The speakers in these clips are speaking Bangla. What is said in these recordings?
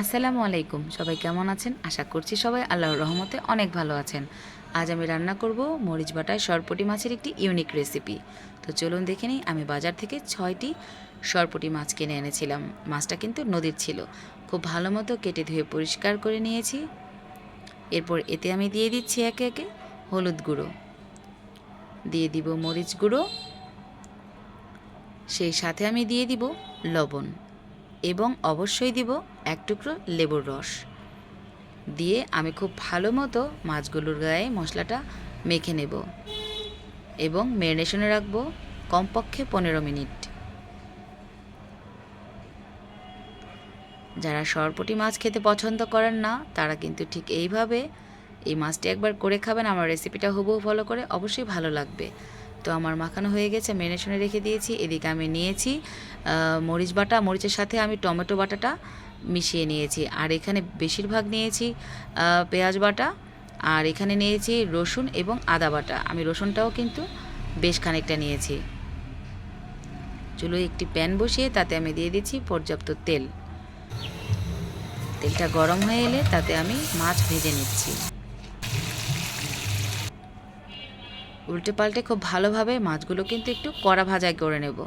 আসসালামু আলাইকুম। সবাই কেমন আছেন? আশা করছি সবাই আল্লাহর রহমতে অনেক ভালো আছেন। আজ আমি রান্না করব মরিচ বাটায় সরপটি মাছের একটি ইউনিক রেসিপি তো চলুন দেখে নিই, আমি বাজার থেকে ছয়টি সরপটি মাছ কিনে এনেছিলাম। মাছটা কিন্তু নদীর ছিল। খুব ভালো মতো কেটে ধুয়ে পরিষ্কার করে নিয়েছি। এরপর এতে আমি দিয়ে দিচ্ছি একে একে হলুদ গুঁড়ো। দিয়ে দিব মরিচ গুঁড়ো। সেই সাথে আমি দিয়ে দিব লবণ। এবং অবশ্যই দিব এক টুকরো লেবুর রস। দিয়ে আমি খুব ভালো মতো মাছগুলোর গায়ে মশলাটা মেখে নেব এবং ম্যারিনেশনে রাখব কমপক্ষে পনেরো মিনিট। যারা সরপটি মাছ খেতে পছন্দ করেন না, তারা কিন্তু ঠিক এইভাবে এই মাছটি একবার করে খাবেন। আমার রেসিপিটা হুবহু ফলো করে অবশ্যই ভালো লাগবে। তো আমার মাখানো হয়ে গেছে ম্যারিনেশনে রেখে দিয়েছি, এদিকে আমি নিয়েছি মরিচ বাটা, মরিচের সাথে আমি টমেটো বাটাটা মিশিয়ে নিয়েছি, আর এখানে বেশিরভাগ নিয়েছি পেঁয়াজ বাটা, আর এখানে নিয়েছি রসুন এবং আদা বাটা, আমি রসুনটাও কিন্তু বেশ খানিকটা নিয়েছি। চুলো একটি প্যান বসিয়ে তাতে আমি দিয়ে দিচ্ছি পর্যাপ্ত তেল। তেলটা গরম হয়ে এলে তাতে আমি মাছ ভেজে নিচ্ছি। উল্টে পাল্টে খুব ভালোভাবে মাছগুলো কিন্তু একটু কড়া ভাজাই করে নেব।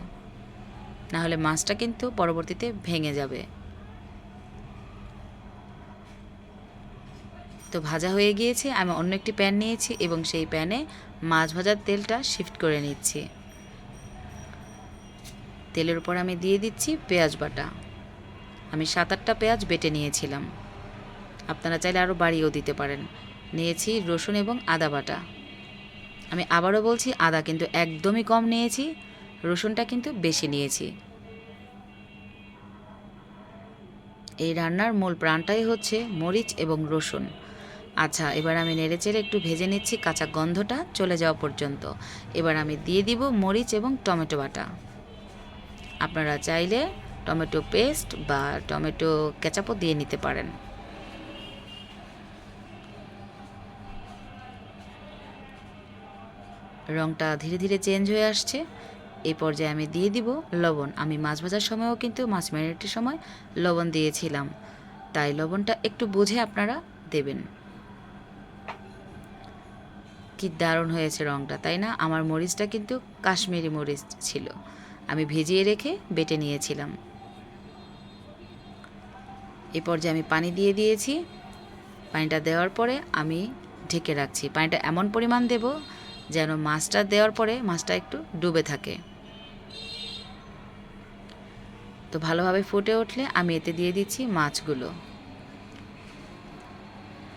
না হলে মাছটা কিন্তু পরবর্তীতে ভেঙে যাবে। তো ভাজা হয়ে গিয়েছে, আমি অন্য একটি প্যান নিয়েছি এবং সেই প্যানে মাছ ভাজার তেলটা শিফট করে নিচ্ছি। তেলের উপর আমি দিয়ে দিচ্ছি পেঁয়াজ বাটা। আমি সাত আটটা পেঁয়াজ বেটে নিয়েছিলাম। আপনারা চাইলে আরও বাড়িয়েও দিতে পারেন। নিয়েছি রসুন এবং আদা বাটা। আমি আবারও বলছি, আদা কিন্তু একদমই কম নিয়েছি, রসুনটা কিন্তু বেশি নিয়েছি। এই রান্নার মূল প্রাণটাই হচ্ছে মরিচ এবং রসুন। আচ্ছা এবার আমি নেড়েচেড়ে একটু ভেজে নিচ্ছি কাঁচা গন্ধটা, চলে যাওয়া পর্যন্ত। এবার আমি দিয়ে দিব মরিচ এবং টমেটো বাটা। আপনারা চাইলে টমেটো পেস্ট বা টমেটো কেচাপও দিয়ে নিতে পারেন। রংটা ধীরে ধীরে চেঞ্জ হয়ে আসছে। এই পর্যায়ে আমি দিয়ে দিব লবণ। আমি মাছ ভাজার সময়ও কিন্তু মাছ ম্যারিনেটের সময় লবণ দিয়েছিলাম। তাই লবণটা একটু বুঝে আপনারা দেবেন। কি দারুণ হয়েছে রংটা, তাই না? আমার মরিচটা কিন্তু কাশ্মীরি মরিচ ছিল। আমি ভিজিয়ে রেখে বেটে নিয়েছিলাম। এই পর্যায়ে আমি পানি দিয়ে দিয়েছি। পানিটা দেওয়ার পরে আমি ঢেকে রাখছি। পানিটা এমন পরিমাণ দেব যেন মাছটা দেওয়ার পরে মাছটা একটু ডুবে থাকে। তো ভালোভাবে ফুটে উঠলে আমি এতে দিয়ে দিচ্ছি মাছগুলো।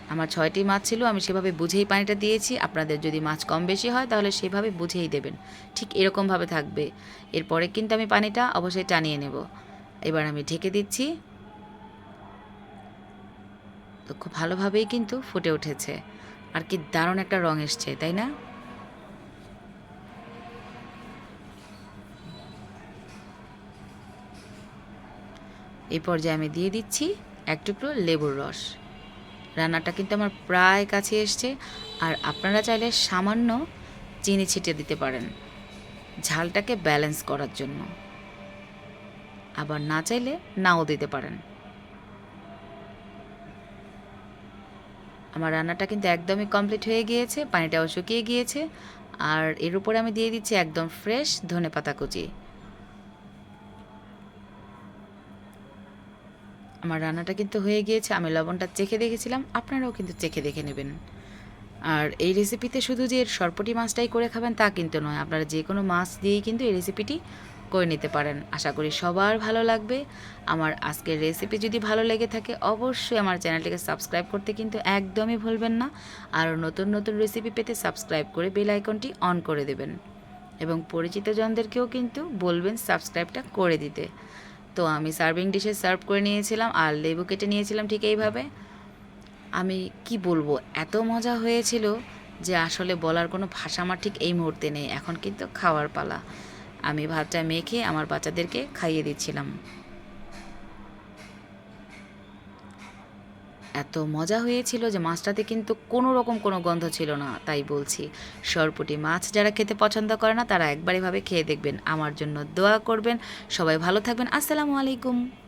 আমার ছয়টি মাছ ছিল, আমি সেভাবে বুঝেই পানিটা দিয়েছি। আপনাদের যদি মাছ কম বেশি হয়, তাহলে সেভাবে বুঝেই দেবেন। ঠিক এরকমভাবে থাকবে। এরপরে কিন্তু আমি পানিটা অবশ্যই টানিয়ে নেব। এবার আমি ঢেকে দিচ্ছি। তো খুব ভালোভাবেই কিন্তু ফুটে উঠেছে। আর কি দারুণ একটা রং এসছে, তাই না? এই পর্যায়ে আমি দিয়ে দিচ্ছি এক টুকরো লেবুর রস। রান্নাটা কিন্তু আমার প্রায় কাছে এসছে, আর আপনারা চাইলে সামান্য চিনি ছিটিয়ে দিতে পারেন ঝালটাকে ব্যালেন্স করার জন্য। আবার না চাইলে নাও দিতে পারেন। আমার রান্নাটা কিন্তু একদমই কমপ্লিট হয়ে গিয়েছে, পানিটাও শুকিয়ে গিয়েছে, আর এর উপরে আমি দিয়ে দিচ্ছি একদম ফ্রেশ ধনে পাতা কুচি। আমার রান্নাটা কিন্তু হয়ে গিয়েছে, আমি লবণটা চেখে দেখেছিলাম, আপনারাও কিন্তু চেখে দেখে নেবেন। আর এই রেসিপিতে শুধু যে সরপটি মাছটাই করে খাবেন তা কিন্তু নয়, আপনারা যে কোনো মাছ দিয়েই কিন্তু এই রেসিপিটি করে নিতে পারেন। আশা করি সবার ভালো লাগবে। আমার আজকের রেসিপি যদি ভালো লেগে থাকে, অবশ্যই আমার চ্যানেলটিকে সাবস্ক্রাইব করতে কিন্তু একদমই ভুলবেন না। আর নতুন নতুন রেসিপি পেতে সাবস্ক্রাইব করে বেল আইকনটি অন করে দেবেন। এবং পরিচিতজনদেরকেও কিন্তু বলবেন সাবস্ক্রাইবটা করে দিতে। তো আমি সার্ভিং ডিশে সার্ভ করে নিয়েছিলাম, আর লেবু কেটে নিয়েছিলাম ঠিক এইভাবে। আমি কি বলব, এত মজা হয়েছিল যে আসলে বলার কোনো ভাষা আমার ঠিক এই মুহূর্তে নেই। এখন কিন্তু খাওয়ার পালা। আমি ভাতটা মেখে আমার বাচ্চাদেরকে খাইয়ে দিচ্ছিলাম। এত মজা হয়েছিল যে মাছটাতে কিন্তু কোনো রকম কোনো গন্ধ ছিল না, তাই বলছি। সরপুটি মাছ যারা খেতে পছন্দ করে না, তারা একবারেভাবে খেয়ে দেখবেন। আমার জন্য দোয়া করবেন। সবাই ভালো থাকবেন। আসসালামু আলাইকুম।